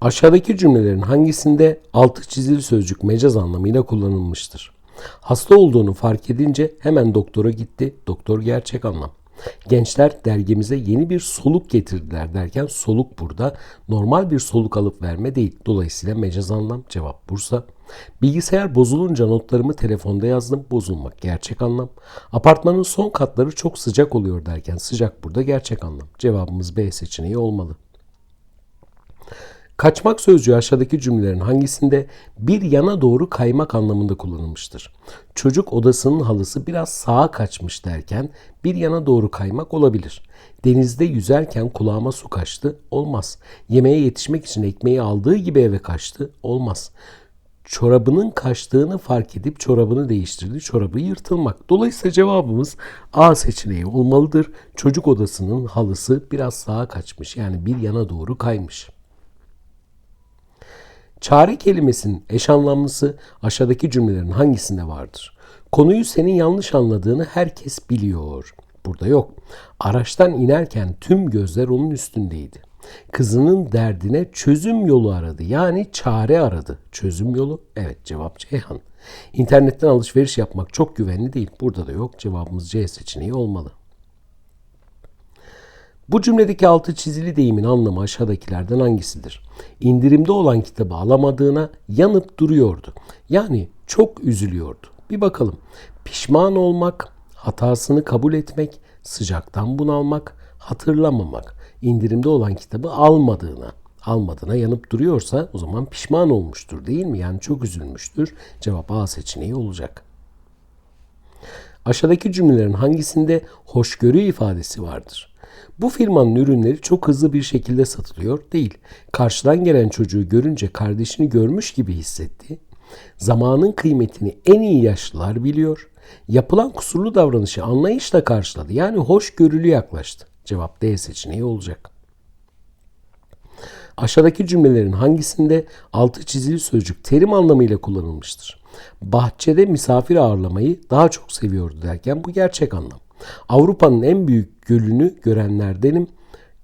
Aşağıdaki cümlelerin hangisinde altı çizili sözcük mecaz anlamıyla kullanılmıştır? Hasta olduğunu fark edince hemen doktora gitti. Doktor gerçek anlam. Gençler dergimize yeni bir soluk getirdiler derken soluk burada normal bir soluk alıp verme değil. Dolayısıyla mecaz anlam cevap Bursa. Bilgisayar bozulunca notlarımı telefonda yazdım. Bozulmak gerçek anlam. Apartmanın son katları çok sıcak oluyor derken sıcak burada gerçek anlam. Cevabımız B seçeneği olmalı. Kaçmak sözcüğü aşağıdaki cümlelerin hangisinde bir yana doğru kaymak anlamında kullanılmıştır? Çocuk odasının halısı biraz sağa kaçmış derken bir yana doğru kaymak olabilir. Denizde yüzerken kulağıma su kaçtı olmaz. Yemeğe yetişmek için ekmeği aldığı gibi eve kaçtı olmaz. Çorabının kaçtığını fark edip çorabını değiştirdi. Çorabı yırtılmak. Dolayısıyla cevabımız A seçeneği olmalıdır. Çocuk odasının halısı biraz sağa kaçmış. Yani bir yana doğru kaymış. Çare kelimesinin eş anlamlısı aşağıdaki cümlelerin hangisinde vardır? Konuyu senin yanlış anladığını herkes biliyor. Burada yok. Araçtan inerken tüm gözler onun üstündeydi. Kızının derdine çözüm yolu aradı. Yani çare aradı. Çözüm yolu? Evet cevap Ceyhan. İnternetten alışveriş yapmak çok güvenli değil. Burada da yok. Cevabımız C seçeneği olmalı. Bu cümledeki altı çizili deyimin anlamı aşağıdakilerden hangisidir? İndirimde olan kitabı alamadığına yanıp duruyordu. Yani çok üzülüyordu. Bir bakalım. Pişman olmak, hatasını kabul etmek, sıcaktan bunalmak, hatırlamamak. İndirimde olan kitabı almadığına, almadığına yanıp duruyorsa o zaman pişman olmuştur değil mi? Yani çok üzülmüştür. Cevap A seçeneği olacak. Aşağıdaki cümlelerin hangisinde hoşgörü ifadesi vardır? Bu firmanın ürünleri çok hızlı bir şekilde satılıyor değil. Karşıdan gelen çocuğu görünce kardeşini görmüş gibi hissetti. Zamanın kıymetini en iyi yaşlılar biliyor. Yapılan kusurlu davranışı anlayışla karşıladı. Yani hoşgörülü yaklaştı. Cevap D seçeneği olacak. Aşağıdaki cümlelerin hangisinde altı çizili sözcük terim anlamıyla kullanılmıştır? Bahçede misafir ağırlamayı daha çok seviyordu derken bu gerçek anlam. Avrupa'nın en büyük gölünü görenlerdenim.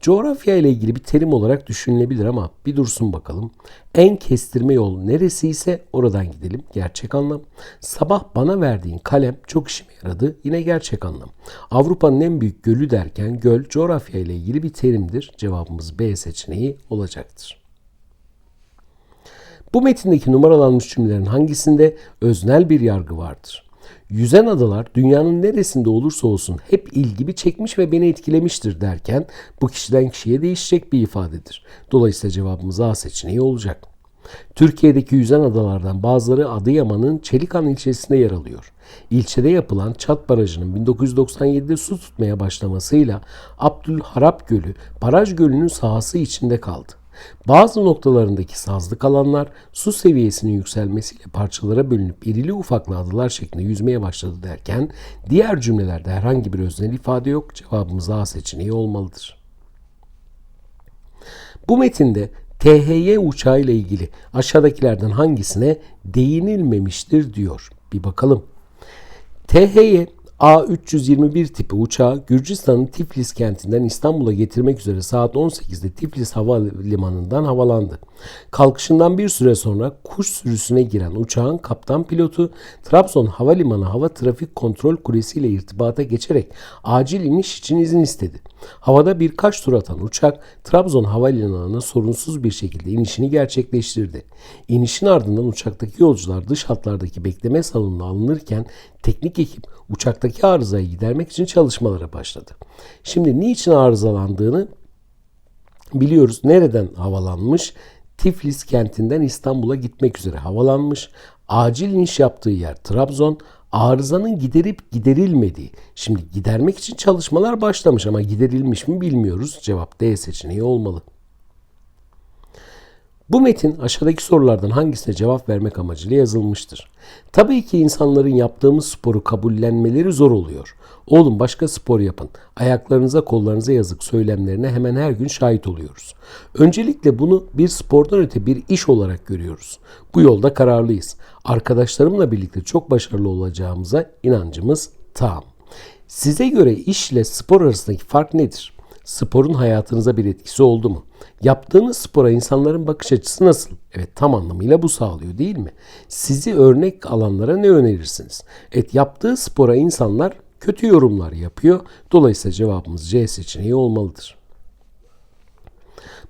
Coğrafya ile ilgili bir terim olarak düşünülebilir ama bir dursun bakalım. En kestirme yol neresi ise oradan gidelim. Gerçek anlam. Sabah bana verdiğin kalem çok işime yaradı. Yine gerçek anlam. Avrupa'nın en büyük gölü derken göl coğrafya ile ilgili bir terimdir. Cevabımız B seçeneği olacaktır. Bu metindeki numaralanmış cümlelerin hangisinde öznel bir yargı vardır? Yüzen adalar dünyanın neresinde olursa olsun hep ilgimi çekmiş ve beni etkilemiştir derken bu kişiden kişiye değişecek bir ifadedir. Dolayısıyla cevabımız A seçeneği olacak. Türkiye'deki yüzen adalardan bazıları Adıyaman'ın Çelikan ilçesinde yer alıyor. İlçede yapılan Çat Barajı'nın 1997'de su tutmaya başlamasıyla Abdülharap Gölü, Baraj Gölü'nün sahası içinde kaldı. Bazı noktalarındaki sazlık alanlar su seviyesinin yükselmesiyle parçalara bölünüp irili ufaklı adalar şeklinde yüzmeye başladı derken diğer cümlelerde herhangi bir öznel ifade yok. Cevabımız A seçeneği olmalıdır. Bu metinde THY uçağı ile ilgili aşağıdakilerden hangisine değinilmemiştir diyor. Bir bakalım. THY A321 tipi uçağı Gürcistan'ın Tiflis kentinden İstanbul'a getirmek üzere saat 18'de Tiflis Havalimanı'ndan havalandı. Kalkışından bir süre sonra kuş sürüsüne giren uçağın kaptan pilotu Trabzon Havalimanı Hava Trafik Kontrol Kulesi ile irtibata geçerek acil iniş için izin istedi. Havada birkaç tur atan uçak Trabzon Havalimanı'na sorunsuz bir şekilde inişini gerçekleştirdi. İnişin ardından uçaktaki yolcular dış hatlardaki bekleme salonuna alınırken teknik ekip uçaktaki arızayı gidermek için çalışmalara başladı. Şimdi niçin arızalandığını biliyoruz. Nereden havalanmış? Tiflis kentinden İstanbul'a gitmek üzere havalanmış. Acil iniş yaptığı yer Trabzon. Arızanın giderip giderilmediği. Şimdi gidermek için çalışmalar başlamış ama giderilmiş mi bilmiyoruz. Cevap D seçeneği olmalı. Bu metin aşağıdaki sorulardan hangisine cevap vermek amacıyla yazılmıştır? Tabii ki insanların yaptığımız sporu kabullenmeleri zor oluyor. Oğlum başka spor yapın. Ayaklarınıza kollarınıza yazık söylemlerine hemen her gün şahit oluyoruz. Öncelikle bunu bir spordan öte bir iş olarak görüyoruz. Bu yolda kararlıyız. Arkadaşlarımla birlikte çok başarılı olacağımıza inancımız tam. Size göre işle spor arasındaki fark nedir? Sporun hayatınıza bir etkisi oldu mu? Yaptığınız spora insanların bakış açısı nasıl? Evet tam anlamıyla bu sağlıyor değil mi? Sizi örnek alanlara ne önerirsiniz? Evet yaptığı spora insanlar kötü yorumlar yapıyor. Dolayısıyla cevabımız C seçeneği olmalıdır.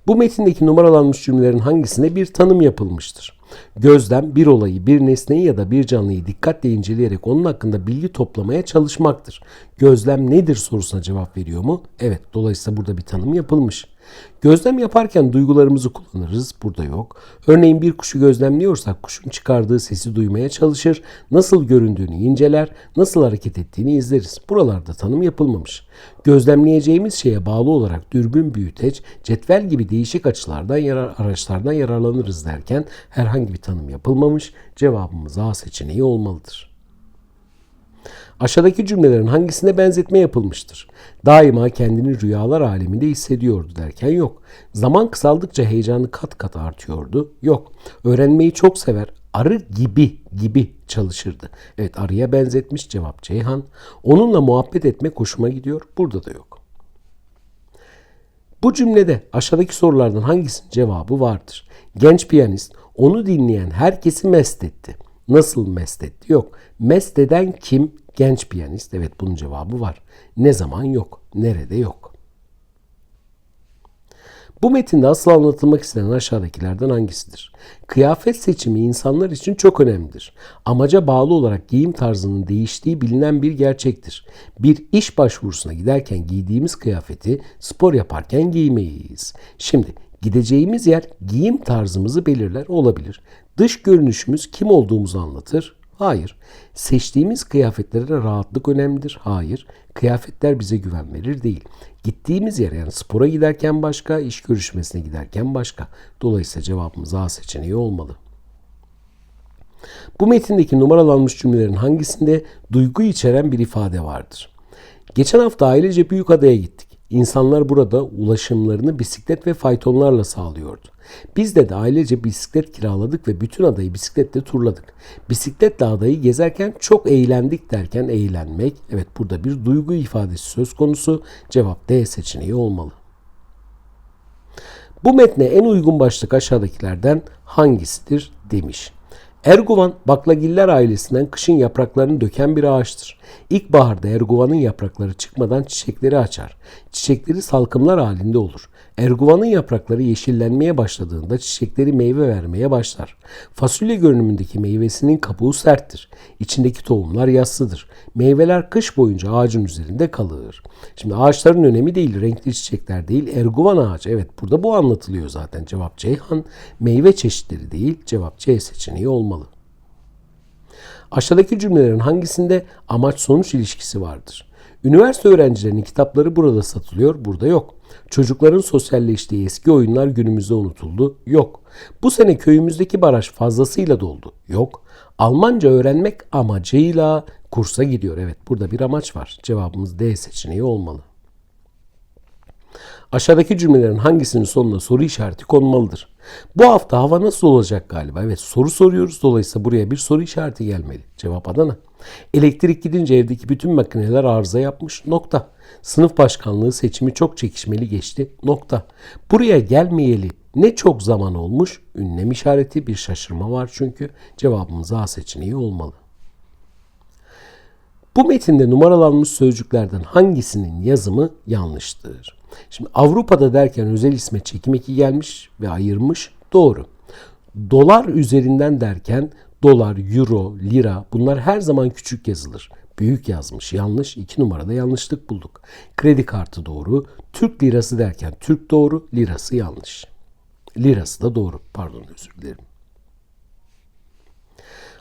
Bu metindeki numaralanmış cümlelerin hangisine bir tanım yapılmıştır? Gözlem bir olayı, bir nesneyi ya da bir canlıyı dikkatle inceleyerek onun hakkında bilgi toplamaya çalışmaktır. Gözlem nedir sorusuna cevap veriyor mu? Evet, dolayısıyla burada bir tanım yapılmış. Gözlem yaparken duygularımızı kullanırız. Burada yok. Örneğin bir kuşu gözlemliyorsak kuşun çıkardığı sesi duymaya çalışır. Nasıl göründüğünü inceler. Nasıl hareket ettiğini izleriz. Buralarda tanım yapılmamış. Gözlemleyeceğimiz şeye bağlı olarak dürbün, büyüteç, cetvel gibi değişik açılardan yarar, araçlardan yararlanırız derken herhangi bir tanım yapılmamış. Cevabımız A seçeneği olmalıdır. Aşağıdaki cümlelerin hangisine benzetme yapılmıştır? Daima kendini rüyalar aleminde hissediyordu derken yok. Zaman kısaldıkça heyecanı kat kat artıyordu. Yok. Öğrenmeyi çok sever. Arı gibi gibi çalışırdı. Evet arıya benzetmiş cevap Ceyhan. Onunla muhabbet etmek hoşuma gidiyor. Burada da yok. Bu cümlede aşağıdaki sorulardan hangisinin cevabı vardır? Genç piyanist onu dinleyen herkesi mest etti. Nasıl mest etti? Yok. Mest eden kim? Genç piyanist. Evet bunun cevabı var. Ne zaman yok. Nerede yok. Bu metinde asıl anlatılmak istenen aşağıdakilerden hangisidir? Kıyafet seçimi insanlar için çok önemlidir. Amaca bağlı olarak giyim tarzının değiştiği bilinen bir gerçektir. Bir iş başvurusuna giderken giydiğimiz kıyafeti spor yaparken giymeyiz. Şimdi gideceğimiz yer giyim tarzımızı belirler olabilir. Dış görünüşümüz kim olduğumuzu anlatır. Hayır. Seçtiğimiz kıyafetlere rahatlık önemlidir. Hayır. Kıyafetler bize güven verir değil. Gittiğimiz yer yani spora giderken başka, iş görüşmesine giderken başka. Dolayısıyla cevabımız A seçeneği olmalı. Bu metindeki numaralanmış cümlelerin hangisinde duygu içeren bir ifade vardır? Geçen hafta ailece Büyükada'ya gittik. İnsanlar burada ulaşımlarını bisiklet ve faytonlarla sağlıyordu. Biz de, ailece bisiklet kiraladık ve bütün adayı bisikletle turladık. Bisikletle adayı gezerken çok eğlendik derken eğlenmek, evet burada bir duygu ifadesi söz konusu. Cevap D seçeneği olmalı. Bu metne en uygun başlık aşağıdakilerden hangisidir demiş. Erguvan baklagiller ailesinden kışın yapraklarını döken bir ağaçtır. İlkbaharda erguvanın yaprakları çıkmadan çiçekleri açar. Çiçekleri salkımlar halinde olur. Erguvanın yaprakları yeşillenmeye başladığında çiçekleri meyve vermeye başlar. Fasulye görünümündeki meyvesinin kabuğu serttir. İçindeki tohumlar yassıdır. Meyveler kış boyunca ağacın üzerinde kalır. Şimdi ağaçların önemi değil, renkli çiçekler değil, erguvan ağacı. Evet burada bu anlatılıyor zaten. Cevap Ceyhan. Meyve çeşitleri değil, cevap C seçeneği olmalı. Aşağıdaki cümlelerin hangisinde amaç sonuç ilişkisi vardır? Üniversite öğrencilerinin kitapları burada satılıyor, burada yok. Çocukların sosyalleştiği eski oyunlar günümüzde unutuldu, yok. Bu sene köyümüzdeki baraj fazlasıyla doldu, yok. Almanca öğrenmek amacıyla kursa gidiyor. Evet burada bir amaç var. Cevabımız D seçeneği olmalı. Aşağıdaki cümlelerin hangisinin sonuna soru işareti konmalıdır? Bu hafta hava nasıl olacak galiba? Evet soru soruyoruz. Dolayısıyla buraya bir soru işareti gelmeli. Cevap Adana. Elektrik gidince evdeki bütün makineler arıza yapmış. Nokta. Sınıf başkanlığı seçimi çok çekişmeli geçti. Nokta. Buraya gelmeyeli ne çok zaman olmuş? Ünlem işareti bir şaşırma var çünkü. Cevabımız A seçeneği olmalı. Bu metinde numaralanmış sözcüklerden hangisinin yazımı yanlıştır? Şimdi Avrupa'da derken özel isme çekim eki gelmiş ve ayırmış. Doğru. Dolar üzerinden derken dolar, euro, lira bunlar her zaman küçük yazılır. Büyük yazmış. Yanlış. iki numarada yanlışlık bulduk. Kredi kartı doğru. Türk lirası derken Türk doğru. Lirası yanlış. Lirası da doğru. Pardon özür dilerim.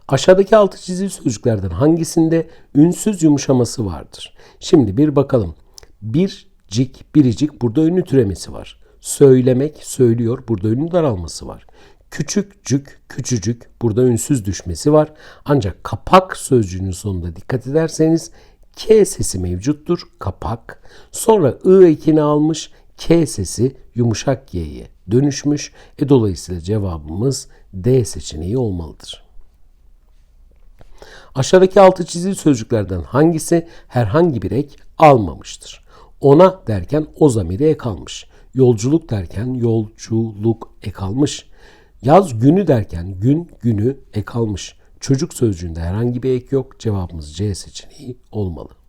Aşağıdaki altı çizili sözcüklerden hangisinde ünsüz yumuşaması vardır? Şimdi bir bakalım. Bir cik, biricik burada ünlü türemesi var. Söylemek, söylüyor burada ünlü daralması var. Küçükcük, küçücük burada ünsüz düşmesi var. Ancak kapak sözcüğünün sonunda dikkat ederseniz K sesi mevcuttur. Kapak. Sonra I ekini almış. K sesi yumuşak Y'ye dönüşmüş. E dolayısıyla cevabımız D seçeneği olmalıdır. Aşağıdaki altı çizili sözcüklerden hangisi herhangi bir ek almamıştır? Ona derken o zamiri ek almış. Yolculuk derken yolculuk ek almış. Yaz günü derken gün günü ek almış. Çocuk sözcüğünde herhangi bir ek yok. Cevabımız C seçeneği olmalı.